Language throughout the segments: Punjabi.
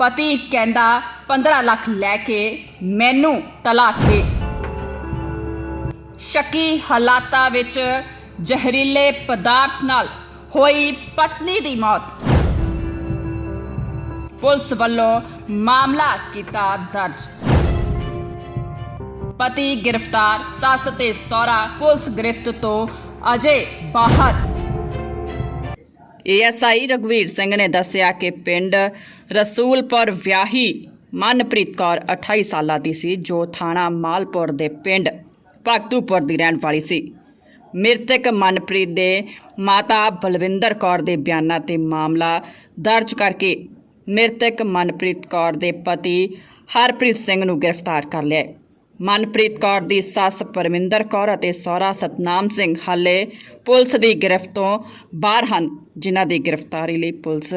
ਪਤੀ ਕਹਿੰਦਾ 15 ਲੱਖ ਲੈ ਕੇ ਮੈਨੂੰ ਤਲਾਕ ਦੇ। ਸ਼ੱਕੀ ਹਾਲਾਤਾਂ ਵਿੱਚ ਜ਼ਹਿਰੀਲੇ ਪਦਾਰਥ ਨਾਲ ਹੋਈ ਪਤਨੀ ਦੀ ਮੌਤ। ਪੁਲਿਸ ਵੱਲੋਂ ਮਾਮਲਾ ਕੀਤਾ ਦਰਜ। ਪਤੀ ਗ੍ਰਿਫਤਾਰ, ਸੱਸ ਤੇ ਸਹੁਰਾ ਪੁਲਿਸ ਗ੍ਰਿਫਤ ਤੋਂ ਅਜੇ ਬਾਹਰ। ਏਐਸਆਈ ਰਗਵੀਰ ਸਿੰਘ ਨੇ ਦੱਸਿਆ ਕਿ ਪਿੰਡ ਰਸੂਲਪੁਰ ਵਿਆਹੀ ਮਨਪ੍ਰੀਤ ਕੌਰ 28 ਸਾਲਾਂ ਦੀ ਸੀ, ਜੋ ਥਾਣਾ ਮਾਲਪੁਰ ਦੇ ਪਿੰਡ ਭਗਤੂਪੁਰ ਦੀ ਰਹਿਣ ਵਾਲੀ ਸੀ ਮ੍ਰਿਤਕ ਮਨਪ੍ਰੀਤ ਦੇ ਮਾਤਾ ਬਲਵਿੰਦਰ ਕੌਰ ਦੇ ਬਿਆਨਾਂ ਤੇ ਮਾਮਲਾ ਦਰਜ ਕਰਕੇ ਮ੍ਰਿਤਕ ਮਨਪ੍ਰੀਤ ਕੌਰ ਦੇ ਪਤੀ ਹਰਪ੍ਰੀਤ ਸਿੰਘ ਨੂੰ ਗ੍ਰਿਫਤਾਰ ਕਰ ਲਿਆ ਹੈ। ਮਨਪ੍ਰੀਤ ਕੌਰ ਦੀ ਸੱਸ ਪਰਮਿੰਦਰ ਕੌਰ ਅਤੇ ਸਹੁਰਾ ਸਤਨਾਮ ਸਿੰਘ ਹਾਲੇ ਪੁਲਿਸ ਦੀ ਗ੍ਰਿਫਤ ਤੋਂ ਬਾਹਰ ਹਨ ਜਿਨ੍ਹਾਂ ਦੀ ਗ੍ਰਿਫਤਾਰੀ ਲਈ ਪੁਲਿਸ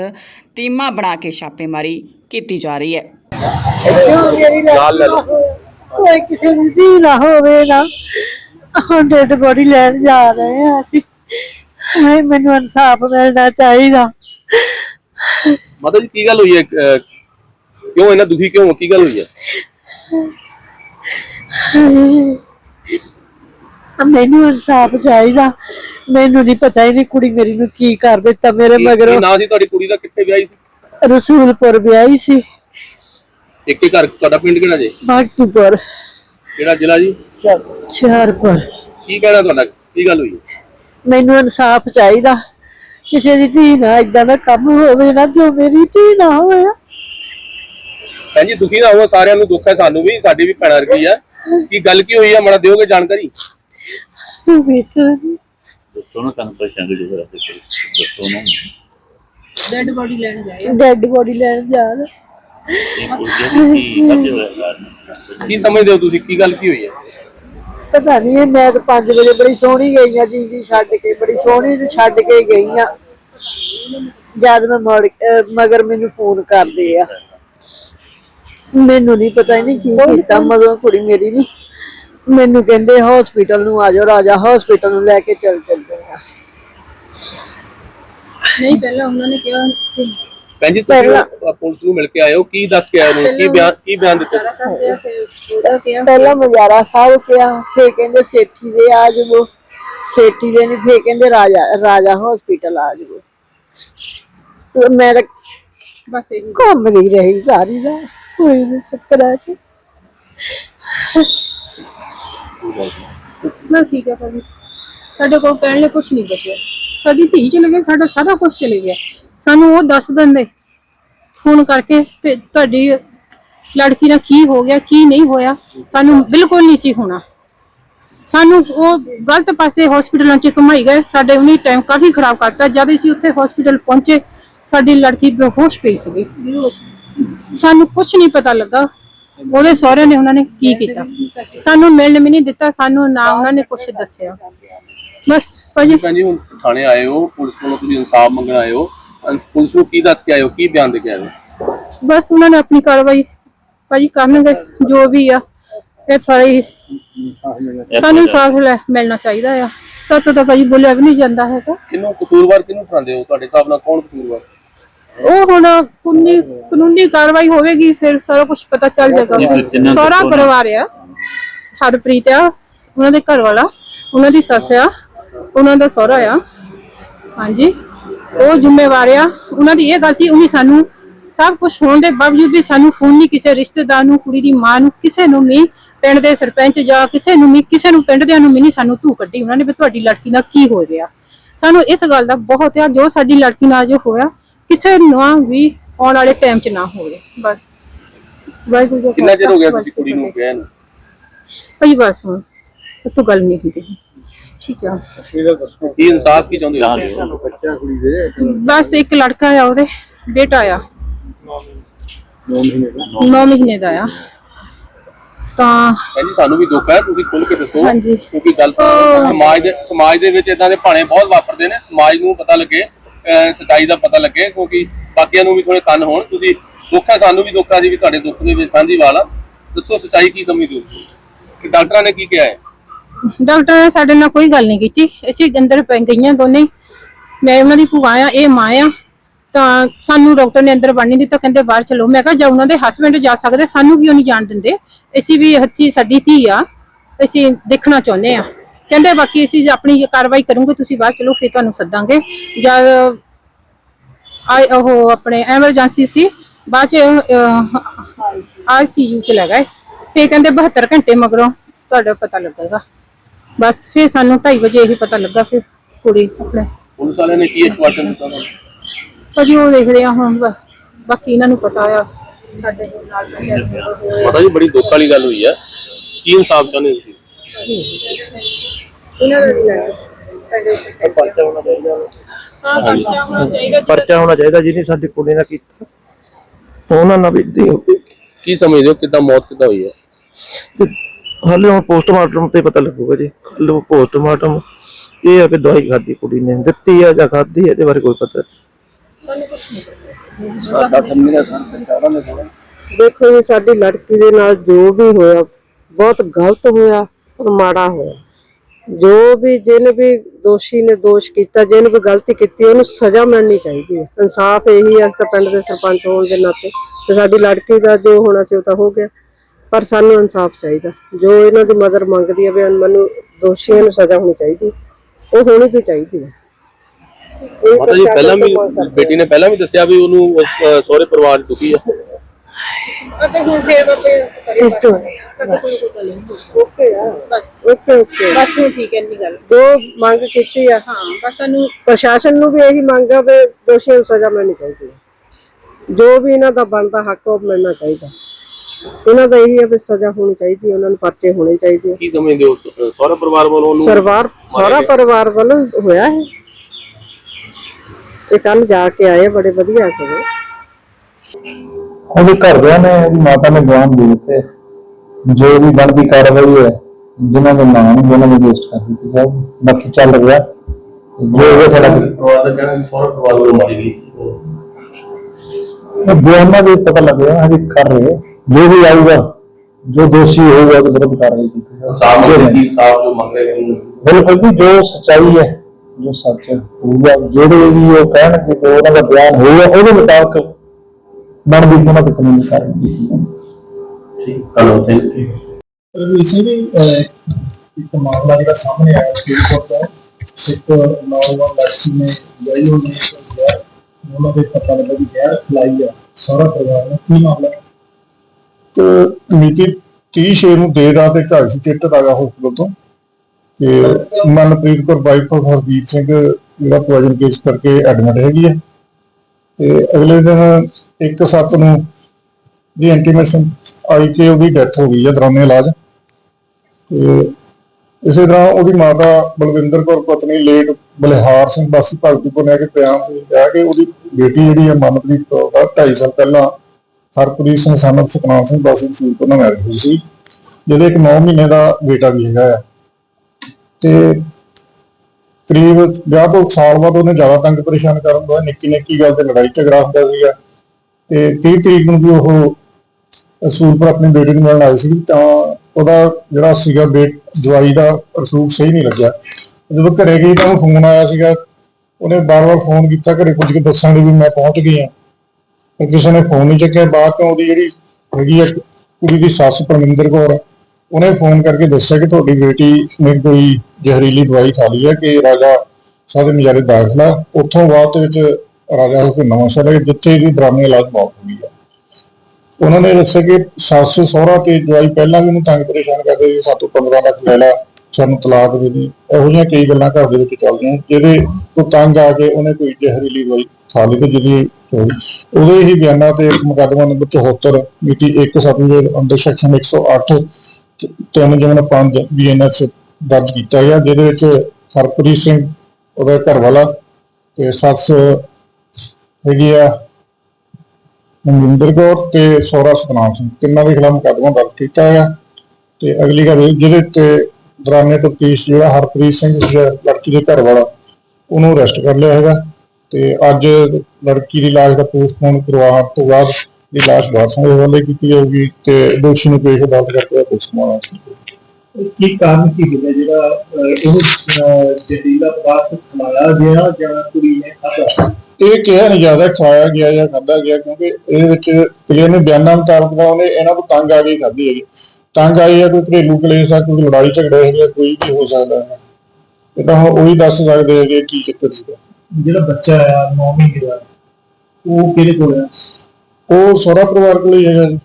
ਟੀਮਾਂ ਬਣਾ ਕੇ ਛਾਪੇਮਾਰੀ ਕੀਤੀ ਜਾ ਰਹੀ ਹੈ। ਕੋਈ ਕਿਸੇ ਨੂੰ ਦੀ ਨਾ ਹੋਵੇ ਨਾ ਹੁਣ ਡੈਡ ਬੋਡੀ ਲੈਣ ਜਾ ਰਹੇ ਆ ਅਸੀਂ। ਹਾਏ ਮੈਨੂੰ ਇਨਸਾਫ ਮਿਲਣਾ ਚਾਹੀਦਾ। ਮਾਤਾ ਜੀ ਕੀ ਗੱਲ ਹੋਈ ਹੈ? ਅਹ, ਕਿਉਂ ਇਹਨਾਂ ਦੁਖੀ ਕਿਉਂ? ਕੀ ਗੱਲ ਹੋਈ ਹੈ। ਮੈਨੂੰ ਇਨਸਾਫ ਚਾਹੀਦਾ। ਮੈਨੂੰ ਨਹੀਂ ਪਤਾ ਇਹਨੇ ਕੁੜੀ ਮੇਰੀ ਨੂੰ ਕੀ ਕਰ ਦਿੱਤਾ ਮੇਰੇ ਮਗਰੋਂ। ਨਾਂ ਸੀ ਤੁਹਾਡੀ ਕੁੜੀ ਦਾ? ਕਿੱਥੇ ਵਿਆਹੀ ਸੀ? ਰਸੂਲਪੁਰ ਵਿਆਹੀ ਸੀ। ਇੱਕ ਹੀ ਘਰ ਤੁਹਾਡਾ ਪਿੰਡ ਕਿਹੜਾ ਜੀ? ਭਗਤੂਪੁਰ ਕਿਹੜਾ ਜ਼ਿਲ੍ਹਾ ਜੀ? ਹੁਸ਼ਿਆਰਪੁਰ। ਕੀ ਕਹਿਣਾ ਤੁਹਾਡਾ? ਕੀ ਗੱਲ ਹੋਈ? ਮੈਨੂੰ ਇਨਸਾਫ ਚਾਹੀਦਾ। ਕਿਸੇ ਦੀ ਧੀ ਨਾਲ ਇਦਾਂ ਦਾ ਕੰਮ ਹੋਵੇ ਨਾ ਜੋ ਮੇਰੀ ਧੀ ਨਾ ਹੋਇਆ ਭੈਣ ਜੀ ਦੁਖੀ ਨਾ ਹੋ ਸਾਰਿਆਂ ਨੂੰ ਦੁੱਖ ਹੈ ਸਾਨੂੰ ਵੀ ਸਾਡੀ ਵੀ ਭੈਣਾਂ ਵਰਗੀ ਆ ਕੀ ਗੱਲ ਕੀ ਹੋਈ ਹੈ ਮਾੜਾ ਦਿਓਗੇ ਜਾਣਕਾਰੀ? ਵੇਖੋ ਦੱਸੋ ਨਾ ਤੁਹਾਨੂੰ ਪਰੇਸ਼ਾਨੀ ਜੋ ਕਰਾ ਤੇ ਦੱਸੋ ਨਾ। ਡੈਡ ਬੋਡੀ ਲੈਣ ਜਾ ਰਹੇ ਇਹ ਕੁੜੀ ਕੀ ਕਰਦੇ ਹੋਇਆ ਕਾਰਨ ਕੀ ਸਮਝਦੇ ਹੋ ਤੁਸੀਂ? ਕੀ ਗੱਲ ਕੀ ਹੋਈ ਹੈ ਪਤਾ ਨਹੀਂ ਇਹ ਮੈਂ ਤਾਂ 5 ਵਜੇ ਬੜੀ ਸੋਹਣੀ ਗਈ ਆ ਜੀ ਛੱਡ ਕੇ ਬੜੀ ਸੋਹਣੀ ਨੂੰ ਛੱਡ ਕੇ ਗਈ ਆ। ਜਦ ਮੈਂ ਮੁੜ ਅਹ ਮਗਰ ਮੈਨੂੰ ਫੋਨ ਕਰਦੇ ਆ। ਮੈਨੂੰ ਨਹੀਂ ਪਤਾ ਇਹਨੇ ਕੀ ਕੀਤਾ ਮਗਰ ਕੁੜੀ ਮੇਰੀ ਨੂੰ ਮੈਨੂੰ ਕਹਿੰਦੇ ਹਸਪੀਟਲ ਨੂੰ ਆ ਜਾਓ ਰਾਜਾ ਹਸਪੀਟਲ ਨੂੰ ਲੈ ਕੇ ਚੱਲ ਚੱਲਦੇ ਆ। ਨਹੀਂ ਪਹਿਲਾਂ ਉਹਨਾਂ ਨੇ ਕਿਹਾ ਕਿ ਭੈਣ ਜੀ ਤੁਸੀਂ ਉਹ ਪੁਲਿਸ ਨੂੰ ਮਿਲ ਕੇ ਆਏ ਹੋ ਕੀ ਦੱਸ ਕੇ ਆਏ ਨੇ ਕੀ ਬਿਆਨ ਕੀ ਬਿਆਨ ਦਿੱਤੇ? ਪਹਿਲਾਂ ਮਜ਼ਾਰਾ ਸਾਹਿਬ ਕਿਹਾ ਫੇਰ ਕਹਿੰਦੇ ਸੇਠੀ ਦੇ ਆ ਜਾਵੋ। ਸੇਠੀ ਦੇ ਨਹੀਂ ਫੇਰ ਕਹਿੰਦੇ ਰਾਜਾ ਰਾਜਾ ਹਸਪੀਟਲ ਆ ਜਾਵੋ। ਤੇ ਮੈਂ ਬਸ ਇਹ। ਘੁੰਮ ਨਹੀਂ ਰਹੀ ਸਾਰੀ ਰਾਤ। ਕੋਈ ਨਹੀਂ ਚੱਕਰਾਂ ਚ ਨਾ ਠੀਕ ਹੈ ਭਾਜੀ ਸਾਡੇ ਕੋਲ ਕਹਿਣ ਲਈ ਕੁਝ ਨਹੀਂ ਬਚਿਆ। ਸਾਡੀ ਧੀ ਚਲੇ ਗਈ, ਸਾਡਾ ਸਾਰਾ ਕੁਝ ਚਲੇ ਗਿਆ। ਸਾਨੂੰ ਉਹ ਦੱਸ ਦਿੰਦੇ। ਫੋਨ ਕਰਕੇ ਵੀ ਤੁਹਾਡੀ ਲੜਕੀ ਨਾਲ ਕੀ ਹੋ ਗਿਆ, ਕੀ ਨਹੀਂ ਹੋਇਆ। ਸਾਨੂੰ ਬਿਲਕੁਲ ਨਹੀਂ ਸੀ ਹੋਣਾ। ਸਾਨੂੰ ਉਹ ਗਲਤ ਪਾਸੇ ਹਸਪੀਟਲਾਂ 'ਚ ਘੁਮਾਈ ਗਏ। ਸਾਡੇ ਉਹਨੇ ਟਾਈਮ ਕਾਫੀ ਖਰਾਬ ਕਰਤਾ। ਜਦ ਅਸੀਂ ਉੱਥੇ ਹਸਪੀਟਲ ਪਹੁੰਚੇ, ਸਾਡੀ ਲੜਕੀ ਬੇਹੋਸ਼ ਪਈ ਸੀਗੀ। ਸਾਨੂੰ ਕੁਝ ਨਹੀਂ ਪਤਾ ਲੱਗਾ। ਉਹਦੇ ਸਹੁਰੇ ਨੇ ਉਹਨਾਂ ਨੇ ਕੀ ਕੀਤਾ? ਸਾਨੂੰ ਮਿਲਣ ਵੀ ਨਹੀਂ ਦਿੱਤਾ ਸਾਨੂੰ ਨਾ ਉਹਨਾਂ ਨੇ ਕੁਝ ਦੱਸਿਆ। ਬਸ ਭਾਜੀ। ਭੈਣ ਜੀ ਹੁਣ ਥਾਣੇ ਆਏ ਹੋ ਪੁਲਿਸ ਕੋਲੋਂ ਤੁਸੀਂ ਇਨਸਾਫ ਮੰਗਣ ਆਏ ਹੋ। ਪੁਲਿਸ ਨੂੰ ਕੀ ਦੱਸ ਕੇ ਆਏ ਹੋ? ਕੀ ਬਿਆਨ ਦੇ ਕੇ ਆਏ ਹੋ? ਬਸ ਉਹਨਾਂ ਨੇ ਆਪਣੀ ਕਾਰਵਾਈ ਭਾਜੀ ਕਰਨਗੇ ਜੋ ਵੀ ਆ ਇਹ ਫਾਈ ਸਾਨੂੰ ਸਾਫ਼ ਲੈ ਮਿਲਣਾ ਚਾਹੀਦਾ ਆ। ਸੱਤ ਤਾਂ ਭਾਜੀ ਬੋਲਿਆ ਵੀ ਨਹੀਂ ਜਾਂਦਾ ਹੈਗਾ। ਕਿਹਨੂੰ ਕਸੂਰਵਾਰ ਕਿਹਨੂੰ ਠਾਉਂਦੇ ਹੋ? ਤੁਹਾਡੇ ਹਿਸਾਬ ਨਾਲ ਕੌਣ ਕਸੂਰਵਾਰ? ਉਹ ਹੁਣ ਕਾਨੂੰਨੀ ਕਾਨੂੰਨੀ ਕਾਰਵਾਈ ਹੋਵੇਗੀ ਫਿਰ ਸਾਰਾ ਕੁਝ ਪਤਾ ਚੱਲ ਜਾਏਗਾ। ਸਾਰਾ ਪਰਿਵਾਰ ਆ ਹਰਪ੍ਰੀਤ ਆ ਉਹਨਾਂ ਦੇ ਘਰ ਵਾਲਾ ਉਹਨਾਂ ਦੀ ਸੱਸ ਆ ਉਹਨਾਂ ਦਾ ਸਹੁਰਾ ਆ। ਹਾਂਜੀ। ਉਹ ਜ਼ਿੰਮੇਵਾਰ ਆ। ਉਹਨਾਂ ਦੀ ਇਹ ਗਲਤੀ ਉਹਨੇ ਸਾਨੂੰ ਸਭ ਕੁਝ ਹੋਣ ਦੇ ਬਾਵਜੂਦ ਵੀ ਸਾਨੂੰ ਫੋਨ ਨਹੀਂ ਕਿਸੇ ਰਿਸ਼ਤੇਦਾਰ ਨੂੰ ਕੁੜੀ ਦੀ ਮਾਂ ਨੂੰ ਕਿਸੇ ਨੂੰ ਵੀ ਪਿੰਡ ਦੇ ਸਰਪੰਚ ਜਾਂ ਕਿਸੇ ਨੂੰ ਵੀ ਕਿਸੇ ਨੂੰ ਪਿੰਡ ਦਿਆਂ ਨੂੰ ਵੀ ਨਹੀਂ ਸਾਨੂੰ ਧੂ ਕੱਢੀ। ਉਹਨਾਂ ਨੇ ਵੀ ਤੁਹਾਡੀ ਲੜਕੀ ਨਾਲ ਕੀ ਹੋ ਰਿਹਾ। ਸਾਨੂੰ ਇਸ ਗੱਲ ਦਾ ਬਹੁਤ ਆ ਜੋ ਸਾਡੀ ਲੜਕੀ ਨਾਲ ਜੋ ਹੋਇਆ ਕਿਸੇ ਨੂੰ ਵੀ ਆਉਣ ਵਾਲੇ ਟਾਈਮ 'ਚ ਨਾ ਹੋਵੇ ਬਸ। ਵਾਹਿਗੁਰੂ ਜੀ ਕਿੰਨਾ ਚਿਰ ਹੋ ਗਿਆ ਤੁਸੀਂ ਕੁੜੀ ਨੂੰ ਗਿਆ ਨੂੰ? ਭਾਈ ਬਸ ਹੁਣ ਇਹ ਤੋਂ ਗੱਲ ਨਹੀਂ ਹੁੰਦੀ। ਠੀਕ ਆ। ਕੀ ਇਨਸਾਫ ਕੀ ਚਾਹੁੰਦੇ ਹੋ? ਬਸ ਇੱਕ ਲੜਕਾ ਆ ਉਹਦੇ ਬੇਟਾ ਆ। 9 ਮਹੀਨੇ ਦਾ। ਆ। ਤਾਂ ਜੀ ਸਾਨੂੰ ਵੀ ਦੁੱਖ ਹੈ ਤੁਸੀਂ ਖੁੱਲ ਕੇ ਦੱਸੋ ਹਾਂਜੀ। ਕਿਉਂਕਿ ਗੱਲ ਸਮਾਜ ਦੇ ਸਮਾਜ ਦੇ ਵਿੱਚ ਇਦਾਂ ਦੇ ਭਾਣੇ ਬਹੁਤ ਵਾਪਰਦੇ ਨੇ ਸਮਾਜ ਨੂੰ ਪਤਾ ਲੱਗੇ ਸਚਾਈ ਦਾ ਪਤਾ ਲੱਗੇ, ਕਿਉਂਕਿ ਬਾਕੀਆਂ ਨੂੰ ਵੀ ਥੋੜੇ ਕੰਨ ਹੋਣ। ਤੁਸੀਂ ਦੁੱਖ ਹੈ, ਸਾਨੂੰ ਵੀ ਦੁੱਖ ਹੈ ਜੀ ਵੀ ਤੁਹਾਡੇ ਦੁੱਖ ਦੇ ਵਿੱਚ ਸਾਂਝੀ ਵਾਲਾ ਦੱਸੋ, ਸਚਾਈ ਕੀ ਸਮਝਦੇ ਹੋ? ਕਿ ਡਾਕਟਰਾਂ ਨੇ ਕੀ ਕਿਹਾ ਹੈ? ਡਾਕਟਰ ਨੇ ਸਾਡੇ ਨਾਲ ਕੋਈ ਗੱਲ ਨਹੀਂ ਕੀਤੀ। ਅਸੀਂ ਅੰਦਰ ਪੈ ਗਈਆਂ ਦੋਨੇ। ਮੈਂ ਉਹਨਾਂ ਦੀ ਭੂਆ ਆ, ਇਹ ਮਾਂ ਆ। ਤਾਂ ਸਾਨੂੰ ਡਾਕਟਰ ਨੇ ਅੰਦਰ ਵੜਨ ਨਹੀਂ ਦਿੱਤਾ, ਕਹਿੰਦੇ ਬਾਹਰ ਚਲੋ। ਮੈਂ ਕਿਹਾ, ਜੇ ਉਹਨਾਂ ਦੇ ਹਸਬੰਡ ਜਾ ਸਕਦੇ, ਸਾਨੂੰ ਕਿਉਂ ਨਹੀਂ ਜਾਣ ਦਿੰਦੇ। ਅਸੀਂ ਵੀ ਹੱਥੀ ਸਾਡੀ ਧੀ ਆ। ਅਸੀਂ ਦੇਖਣਾ ਚਾਹੁੰਦੇ ਆ। ਕਹਿੰਦੇ ਬਾਕੀ ਅਸੀਂ ਆਪਣੀ ਕਾਰਵਾਈ ਕਰੂੰਗੇ ਤੁਸੀਂ ਬਾਹਰ ਚਲੋ ਫਿਰ ਤੁਹਾਨੂੰ ਸੱਦਾਂਗੇ। ਜਦ ਆਈ ਉਹ ਆਪਣੇ ਐਮਰਜੈਂਸੀ ਸੀ ਬਾਅਦ ਚ ਆਈਸੀਯੂ ਚ ਲੈ ਗਏ। ਫਿਰ ਕਹਿੰਦੇ 72 ਘੰਟੇ ਮਗਰੋਂ ਤੁਹਾਡਾ ਪਤਾ ਲੱਗੇਗਾ। ਬਸ ਫਿਰ ਸਾਨੂੰ 2:30 ਵਜੇ ਇਹੀ ਪਤਾ ਲੱਗਾ ਫਿਰ ਕੁੜੀ ਆਪਣੇ ਪੁਲਿਸ ਵਾਲਿਆਂ ਨੇ ਕੀ ਆਸ਼ਵਾਸਨ ਦਿੱਤਾ ਤੁਹਾਨੂੰ? ਭਾਜੀ ਉਹ ਦੇਖਦੇ ਆ ਹੁਣ ਬਾਕੀ ਇਹਨਾਂ ਨੂੰ ਪਤਾ ਆ ਸਾਡੇ ਨਾਲ ਆ। ਪਤਾ ਜੀ ਬੜੀ ਦੁੱਖ ਵਾਲੀ ਗੱਲ ਹੋਈ ਹੈ ਕੀ ਇਨਸਾਫ ਚਾਹੁੰਦੇ ਤੁਸੀਂ? ਇਹਨਾਂ ਦਾ ਵੀ ਲੈਣਾ ਸੀ। ਸਾਡੇ ਉੱਤੇ ਪਰਚਾ ਹੋਣਾ ਚਾਹੀਦਾ ਵਾ। ਹਾਂ ਪਰਚਾ ਹੋਣਾ ਚਾਹੀਦਾ ਪਰਚਾ ਹੋਣਾ ਚਾਹੀਦਾ ਜਿਹਨੇ ਸਾਡੀ ਕੁੜੀ ਨਾਲ ਕੀਤਾ। ਉਹਨਾਂ ਨਾਲ ਵੀ ਗਈ। ਕੀ ਸਮਝਦੇ ਹੋ ਕਿਦਾਂ ਮੌਤ ਕਿਦਾਂ ਹੋਈ ਹੈ? ਤੇ ਹਾਲੇ ਹੁਣ ਪੋਸਟਮਾਰਟਮ ਤੇ ਪਤਾ ਲੱਗੂਗਾ ਜੀ। ਕੱਲ ਉਹ ਪੋਸਟਮਾਰਟਮ ਇਹ ਆ ਕਿ ਦਵਾਈ ਖਾਦੀ ਕੁੜੀ ਨੇ। ਦਿੱਤੀ ਆ ਜਾਂ ਖਾਦੀ ਇਹਦੇ ਬਾਰੇ ਕੋਈ ਪਤਾ ਨਹੀਂ। ਦੇਖੋ ਜੀ ਸਾਡੀ ਲੜਕੀ ਦੇ ਨਾਲ ਜੋ ਵੀ ਹੋਇਆ ਬਹੁਤ ਗਲਤ ਹੋਇਆ ਔਰ ਮਾੜਾ ਹੋਇਆ। ਜੋ ਵੀ ਜਿਹਨੇ ਵੀ ਦੋਸ਼ੀ ਨੇ ਦੋਸ਼ ਕੀਤਾ ਜਿਹਨੇ ਵੀ ਗਲਤੀ ਕੀਤੀ ਉਹਨੂੰ ਸਜ਼ਾ ਮਿਲਣੀ ਚਾਹੀਦੀ ਹੈ। ਇਨਸਾਫ ਇਹੀ ਹੈ ਅਸੀਂ ਤਾਂ ਪਿੰਡ ਦੇ ਸਰਪੰਚ ਹੋਣ ਦੇ ਨਾਤੇ। ਤੇ ਸਾਡੀ ਲੜਕੀ ਦਾ ਜੋ ਹੋਣਾ ਸੀ ਉਹ ਤਾਂ ਹੋ ਗਿਆ। ਪਰ ਸਾਨੂੰ ਇਨਸਾਫ ਚਾਹੀਦਾ। ਜੋ ਇਹਨਾਂ ਦੀ ਮਦਰ ਮੰਗਦੀ ਹੈ ਵੀ ਮੈਨੂੰ ਦੋਸ਼ੀਆਂ ਨੂੰ ਸਜ਼ਾ ਹੋਣੀ ਚਾਹੀਦੀ ਉਹ ਹੋਣੀ ਵੀ ਚਾਹੀਦੀ ਹੈ। ਮਾਤਾ ਜੀ ਪਹਿਲਾਂ ਵੀ ਬੇਟੀ ਨੇ ਪਹਿਲਾਂ ਵੀ ਦੱਸਿਆ ਵੀ ਉਹਨੂੰ ਸਹੁਰੇ ਪਰਿਵਾਰ ਚ ਦੁਖੀ ਹੈ। ਅਤੇ ਹੁਣ ਫੇਰ ਬਾਪੇ ਕਰਦੇ ਇਸ ਤੋਂ ਓਕੇ ਆ। ਬਸ। Okay okay. ਬਸ ਹੁਣ ਠੀਕ ਹੈ ਨਹੀਂ ਗੱਲ। ਜੋ ਮੰਗ ਕੀਤੀ ਆ। ਹਾਂ ਬਸ ਸਾਨੂੰ ਪ੍ਰਸ਼ਾਸਨ ਨੂੰ ਵੀ ਇਹੀ ਮੰਗ ਆ ਵੀ ਦੋਸ਼ੀਆਂ ਨੂੰ ਸਜ਼ਾ ਮਿਲਣੀ ਚਾਹੀਦੀ ਹੈ। ਜੋ ਵੀ ਇਹਨਾਂ ਦਾ ਬਣਦਾ ਹੱਕ ਉਹ ਮਿਲਣਾ ਚਾਹੀਦਾ। ਇਹਨਾਂ ਦਾ ਇਹੀ ਹੈ ਵੀ ਸਜ਼ਾ ਹੋਣੀ ਚਾਹੀਦੀ ਹੈ ਉਹਨਾਂ ਨੂੰ ਪਰਚੇ ਹੋਣੇ ਚਾਹੀਦੇ ਆ। ਕੀ ਸਮਝਦੇ ਹੋ? ਸ- ਸਹੁਰਾ ਪਰਿਵਾਰ ਵੱਲੋਂ ਉਹਨੂੰ ਸਰਵਾਰ ਸਾਰਾ ਪਰਿਵਾਰ ਵੱਲੋਂ ਹੋਇਆ ਹੈ ਇਹ ਕੱਲ ਜਾ ਕੇ ਆਏ ਬੜੇ ਵਧੀਆ ਸੀਗੇ। ਉਹਦੇ ਘਰਦਿਆਂ ਨੇ ਉਹਦੀ ਮਾਤਾ ਨੇ ਗਵਾਹ ਦੇ ਦਿੱਤੇ। ਜੋ ਵੀ ਬਣਦੀ ਕਾਰਵਾਈ ਹੈ ਜਿਨ੍ਹਾਂ ਦੇ ਨਾਮ ਉਹਨਾਂ ਨੇ ਰਜਿਸਟਰ ਕਰ ਦਿੱਤੀ ਸਭ। ਬਾਕੀ ਚੱਲ ਰਿਹਾ। ਜੋ ਉਹ ਥੋੜਾ ਪਰਿਵਾਰ ਦਾ ਕਹਿਣਾ ਕਿ ਪਰਿਵਾਰ ਵੱਲੋਂ ਮਾਰੀ ਗਈ ਬਿਆਨਾਂ ਦੇ ਪਤਾ ਲੱਗਿਆ ਹਜੇ ਕਰ ਰਹੇ। ਜੋ ਵੀ ਆਊਗਾ ਜੋ ਦੋਸ਼ੀ ਹੋਊਗਾ ਉਹਦੇ ਵਿਰੁੱਧ ਕਾਰਵਾਈ ਕੀਤੀ ਜਾਊਗੀ। ਮੰਗਦੇ ਕੀ ਇਨਸਾਫ ਜੋ ਮੰਗ ਰਹੇ ਨੇ ਬਿਲਕੁਲ ਜੀ ਜੋ ਸਚਾਈ ਹੈ ਜੋ ਸੱਚ ਹੈ ਹੋਊਗਾ ਜਿਹੜੇ ਵੀ ਉਹ ਕਹਿਣਗੇ ਕਿ ਉਹਨਾਂ ਦਾ ਬਿਆਨ ਹੋਊਗਾ ਉਹਦੇ ਮੁਤਾਬਕ ਬਣਦੀ ਉਹਨਾਂ ਤੇ ਕਾਨੂੰਨੀ ਕਾਰਵਾਈ ਕੀਤੀ ਜਾਊਗੀ ਠੀਕ ਧੰਨਵਾਦ ਥੈਂਕ ਯੂ ਇਸੇ ਵੀ ਇੱਕ ਮਾਮਲਾ ਜਿਹੜਾ ਸਾਹਮਣੇ ਆਇਆ ਫਰੀਦਕੋਟ ਦਾ ਇੱਕ ਨੌਜਵਾਨ ਲੜਕੀ ਨੇ ਗਈ ਹੋਈ ਹੈ ਉਹਨਾਂ ਦੇ ਪਤਾ ਲੱਗਾ ਕਿ ਜ਼ਹਿਰ ਖਲਾਈ ਆ ਸਾਰਾ ਪਰਿਵਾਰ ਨੇ ਕੀ ਮਾਮਲਾ? ਤੇ ਮਿਤੀ 30 ਛੇ ਨੂੰ ਦੇਰ ਰਾਤ ਇੱਕ ਆਈ ਸੀ ਚਿੱਟ ਦਾਗਾ ਹਸਪਤਾਲ ਤੋਂ। ਤੇ ਮਨਪ੍ਰੀਤ ਕੌਰ ਵਾਈਫ ਆਫ ਹਰਦੀਪ ਸਿੰਘ ਜਿਹੜਾ ਪੋਇਜ਼ਨ ਕੇਸ ਕਰਕੇ ਐਡਮਿਟ ਹੈਗੀ ਹੈ ਤੇ ਅਗਲੇ ਦਿਨ 1/7 ਨੂੰ ਦੀ ਇੰਟੀਮੇਸ਼ਨ ਆਈ ਕਿ ਉਹਦੀ ਡੈਥ ਹੋ ਗਈ ਹੈ ਦੌਰਾਨੇ ਇਲਾਜ। ਤੇ ਇਸੇ ਤਰ੍ਹਾਂ ਉਹਦੀ ਮਾਤਾ ਬਲਵਿੰਦਰ ਕੌਰ ਪਤਨੀ ਲੇਟ ਬਲਿਹਾਰ ਸਿੰਘ ਬਾਸੀ ਭਗਤੀਪੁਰ ਨੇ ਕਿ ਪਿਆਰ ਸਿੰਘ ਕਹਿ ਕੇ ਉਹਦੀ ਬੇਟੀ ਜਿਹੜੀ ਹੈ ਮਨਪ੍ਰੀਤ ਕੌਰ ਦਾ 2.5 ਸਾਲ ਪਹਿਲਾਂ ਹਰਪ੍ਰੀਤ ਸਿੰਘ ਸਨਤ ਸਤਨਾਮ ਸਿੰਘ ਬਾਸੀ ਸੀਪੁਰ ਨਾਲ ਮੈਰਿਜ ਹੋਈ ਸੀ, ਜਿਹਦੇ ਇੱਕ 9 ਮਹੀਨੇ ਦਾ ਬੇਟਾ ਵੀ ਹੈਗਾ ਆ। ਤੇ ਕਰੀਬ ਵਿਆਹ ਤੋਂ ਸਾਲ ਬਾਅਦ ਉਹਨੇ ਜ਼ਿਆਦਾ ਤੰਗ ਪਰੇਸ਼ਾਨ ਕਰਨ ਦਾ ਨਿੱਕੀ ਨਿੱਕੀ ਗੱਲ ਤੇ ਲੜਾਈ ਝਗੜਾ ਹੁੰਦਾ ਸੀਗਾ। ਤੇ 30 ਤਰੀਕ ਨੂੰ ਵੀ ਉਹ ਰਸੂਲਪੁਰ ਆਪਣੀ ਬੇਟੀ ਨੂੰ ਮਿਲਣ ਆਈ ਸੀ, ਤਾਂ ਉਹਦਾ ਜਿਹੜਾ ਸੀਗਾ ਬੇਟ ਜਵਾਈ ਦਾ ਰਸੂਲ ਸਹੀ ਨਹੀਂ ਲੱਗਿਆ। ਜਦੋਂ ਘਰੇ ਗਈ ਤਾਂ ਉਹ ਫੋਨ ਆਇਆ ਸੀਗਾ, ਉਹਨੇ ਬਾਰ-ਬਾਰ ਫੋਨ ਕੀਤਾ, ਘਰੇ ਪੁੱਜ ਦੱਸਣ ਲਈ ਵੀ ਮੈਂ ਪਹੁੰਚ ਗਈ ਹਾਂ। ਪਰ ਕਿਸੇ ਨੇ ਫੋਨ ਨਹੀਂ ਚੱਕਿਆ, ਬਾਅਦ ਤੋਂ ਉਹਦੀ ਜਿਹੜੀ ਹੈਗੀ ਆ ਕੁੜੀ ਦੀ ਸੱਸ ਪਰਮਿੰਦਰ ਕੌਰ, ਉਹਨੇ ਫੋਨ ਕਰਕੇ ਦੱਸਿਆ ਕਿ ਤੁਹਾਡੀ ਬੇਟੀ ਨੇ ਕੋਈ ਜ਼ਹਿਰੀਲੀ ਦਵਾਈ ਖਾ ਲਈ ਹੈ, ਕਿ ਰਾਜਾ ਸਾਡੇ ਮਜ਼ਾਰੇ ਦਾਖਲਾ ਉੱਥੋਂ ਬਾਅਦ ਵਿੱਚ ਰਾਜਾ ਹੋ ਨਵਾਂ ਸ਼ਹਿਰ ਜਿੱਥੇ ਵੀ ਦਰਾਮੇ ਇਲਾਜ ਮੌਤ ਹੋ ਗਈ ਹੈ ਉਹਨਾਂ ਨੇ ਦੱਸਿਆ ਕਿ ਸੱਸ ਸਹੁਰਾ ਤੇ ਜਵਾਈ ਪਹਿਲਾਂ ਵੀ ਉਹਨੂੰ ਤੰਗ ਪਰੇਸ਼ਾਨ ਕਰਦੇ ਸੀ, ਸਾਤੋਂ 15 ਲੱਖ ਲੈ ਲਾ ਸਾਨੂੰ ਤਲਾਕ ਦੇ ਦੀ। ਇਹੋ ਜਿਹੀਆਂ ਕਈ ਗੱਲਾਂ ਘਰ ਦੇ ਵਿੱਚ ਚੱਲਦੀਆਂ। ਜਿਹਦੇ ਤੋਂ ਤੰਗ ਆ ਕੇ ਉਹਨੇ ਕੋਈ ਜ਼ਹਿਰੀਲੀ ਦਵਾਈ ਖਾ ਲਈ ਤੇ ਜਿਹਦੀ ਉਹਦੇ ਹੀ ਬਿਆਨਾਂ ਤੇ ਮੁਕੱਦਮਾ ਨੰਬਰ 74 ਮਿਤੀ 1 ਦੇ ਅੰਦਰ ਸੈਕਸ਼ਨ 108 ਤੇ ਤਿੰਨ ਜਮਨ 5 ਬੀਐਨਐਸ ਦਰਜ ਕੀਤਾ ਗਿਆ, ਜਿਹਦੇ ਵਿੱਚ ਹਰਪ੍ਰੀਤ ਸਿੰਘ, ਉਹਦਾ ਘਰ ਵਾਲਾ ਤੇ ਸੱਸ ਹੈਗੀ ਆ ਮਨਿੰਦਰ ਕੌਰ ਤੇ ਸੋਹਰਾ ਸਤਨਾਮ ਸਿੰਘ। ਤਿੰਨਾਂ ਦੇ ਖਿਲਾਫ ਮੁਕੱਦਮਾ ਦਰਜ ਕੀਤਾ ਹੈ ਤੇ ਅਗਲੀ ਗੱਲ ਜਿਹਦੇ ਤੇ ਦੌਰਾਨੇ ਤਫਤੀਸ਼ ਜਿਹੜਾ ਹਰਪ੍ਰੀਤ ਸਿੰਘ ਸੀਗਾ ਲੜਕੀ ਦੇ ਘਰ ਵਾਲਾ ਉਹਨੂੰ ਅਰੈਸਟ ਕਰ ਲਿਆ ਹੈਗਾ ਤੇ ਅੱਜ ਲੜਕੀ ਦੀ ਲਾਸ਼ ਦਾ ਪੋਸਟਮਾਰਟਮ ਕਰਵਾਉਣ ਤੋਂ ਬਾਅਦ ਇਹ ਲਾਸ਼ ਵਾਰਸਾਂ ਦੇ ਹਵਾਲੇ ਕੀਤੀ ਜਾਊਗੀ ਤੇ ਦੋਸ਼ੀ ਨੂੰ ਪੇਸ਼ ਅਦਾਲਤ ਕਰਕੇ ਪੋਸਟਮਾਰਟਮ ਕੀ ਕਾਰਨ ਕੀ ਹੈ ਜਿਹੜਾ ਉਹ ਅਹ, ਪਦਾਰਥ ਖਲਾਇਆ ਗਿਆ ਜਾਂ ਕੁੜੀ ਨੇ ਖਾਧਾ? ਇਹ ਕਿਹਾ ਨਹੀਂ ਜ਼ਿਆਦਾ ਖਾਇਆ ਗਿਆ ਜਾਂ ਖਾਧਾ ਗਿਆ ਕਿਉਂਕਿ ਇਹਦੇ ਵਿੱਚ ਕਲੀਅਰ ਨੇ ਬਿਆਨਾਂ ਮੁਤਾਬਕ ਤਾਂ ਉਹਨੇ ਇਹਨਾਂ ਤੋਂ ਤੰਗ ਆ ਕੇ ਖਾਧੀ ਹੈਗੀ। ਤੰਗ ਆਈ ਆ ਕੋਈ ਘਰੇਲੂ ਕਲੇਸ਼ ਆ ਕੋਈ ਲੜਾਈ ਝਗੜਾ ਹੈਗਾ ਕੋਈ ਵੀ ਹੋ ਸਕਦਾ ਹੈ। ਇਹ ਤਾਂ ਉਹੀ ਦੱਸ ਸਕਦੇ ਹੈਗੇ ਕੀ ਚੱਕਰ ਸੀਗਾ ਜਿਹੜਾ ਬੱਚਾ ਆ 9 ਮਹੀਨੇ ਦਾ ਉਹ ਕਿਹਦੇ ਕੋਲ ਆ? ਉਹ ਸਹੁਰਾ ਪਰਿਵਾਰ ਕੋਲ ਹੀ ਹੈਗਾ ਜੀ।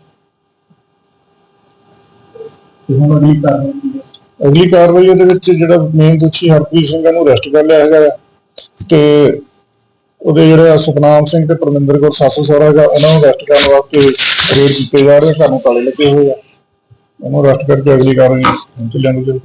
ਤੇ ਹੁਣ ਅਗਲੀ ਕਾਰਵਾਈ ਕੀ ਹੈ? ਅਗਲੀ ਕਾਰਵਾਈ ਉਹਦੇ ਵਿੱਚ ਜਿਹੜਾ ਮੇਨ ਦੋਸ਼ੀ ਹਰਪ੍ਰੀਤ ਸਿੰਘ ਨੂੰ ਅਰੈਸਟ ਕਰ ਲਿਆ ਹੈਗਾ ਤੇ ਉਹਦੇ ਜਿਹੜੇ ਆ ਸਤਨਾਮ ਸਿੰਘ ਤੇ ਪਰਮਿੰਦਰ ਕੌਰ ਸੱਸ ਸਹੁਰਾ ਹੈਗਾ, ਉਹਨਾਂ ਨੂੰ ਅਰੈਸਟ ਕਰਨ ਵਾਸਤੇ ਰੇਡ ਕੀਤੇ ਜਾ ਰਹੇ ਸਾਨੂੰ ਤਾਲੇ ਲੱਗੇ ਹੋਏ ਆ। ਉਹਨੂੰ ਅਰੈਸਟ ਕਰਕੇ ਅਗਲੀ ਕਾਰਵਾਈ ਚੱਲਣ ਦੀ